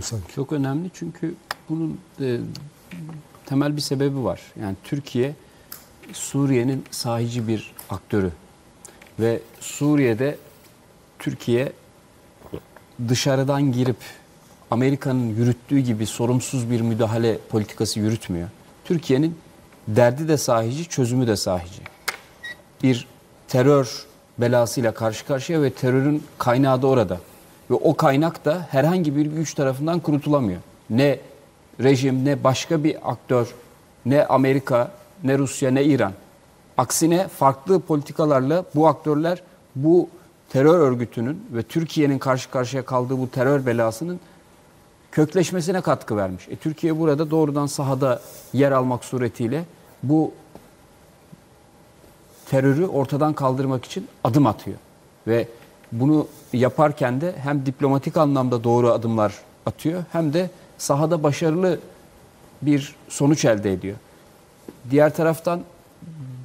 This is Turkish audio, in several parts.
sanki. Çok önemli çünkü bunun e, temel bir sebebi var. Yani Türkiye Suriye'nin sahici bir aktörü ve Suriye'de Türkiye dışarıdan girip Amerika'nın yürüttüğü gibi sorumsuz bir müdahale politikası yürütmüyor. Türkiye'nin derdi de sahici, çözümü de sahici. Bir terör belasıyla karşı karşıya ve terörün kaynağı da orada. Ve o kaynak da herhangi bir güç tarafından kurutulamıyor. Ne rejim, ne başka bir aktör, ne Amerika, ne Rusya, ne İran. Aksine farklı politikalarla bu aktörler bu terör örgütünün ve Türkiye'nin karşı karşıya kaldığı bu terör belasının kökleşmesine katkı vermiş. E, Türkiye burada doğrudan sahada yer almak suretiyle bu terörü ortadan kaldırmak için adım atıyor. Ve bunu yaparken de hem diplomatik anlamda doğru adımlar atıyor hem de sahada başarılı bir sonuç elde ediyor. Diğer taraftan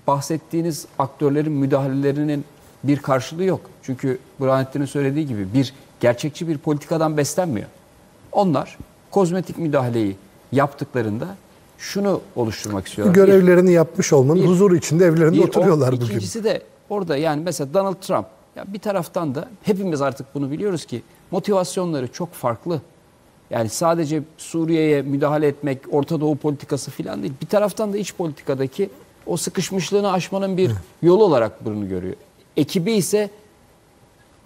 bahsettiğiniz aktörlerin müdahalelerinin bir karşılığı yok. Çünkü Burhanettin'in söylediği gibi bir gerçekçi bir politikadan beslenmiyor. Onlar kozmetik müdahaleyi yaptıklarında şunu oluşturmak istiyorlar. Bir- Görevlerini yapmış olmanın bir- huzuru içinde evlerinde bir oturuyorlar o, bugün. İkincisi de orada yani mesela Donald Trump ya bir taraftan da hepimiz artık bunu biliyoruz ki motivasyonları çok farklı. Yani sadece Suriye'ye müdahale etmek, Orta Doğu politikası falan değil. Bir taraftan da iç politikadaki o sıkışmışlığını aşmanın bir yolu olarak bunu görüyor. Ekibi ise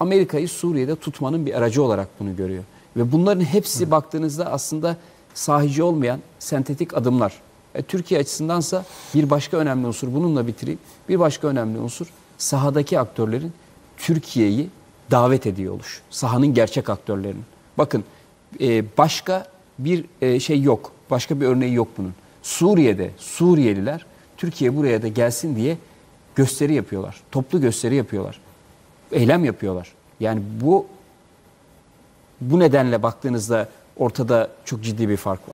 Amerika'yı Suriye'de tutmanın bir aracı olarak bunu görüyor. Ve bunların hepsi baktığınızda aslında sahici olmayan sentetik adımlar. E, Türkiye açısındansa bir başka önemli unsur, bununla bitireyim. Bir başka önemli unsur sahadaki aktörlerin Türkiye'yi davet ediyor oluş. Sahanın gerçek aktörlerinin. Bakın e, başka bir e, şey yok. Başka bir örneği yok bunun. Suriye'de Suriyeliler Türkiye buraya da gelsin diye gösteri yapıyorlar. Toplu gösteri yapıyorlar. Eylem yapıyorlar. Yani bu bu nedenle baktığınızda ortada çok ciddi bir fark var.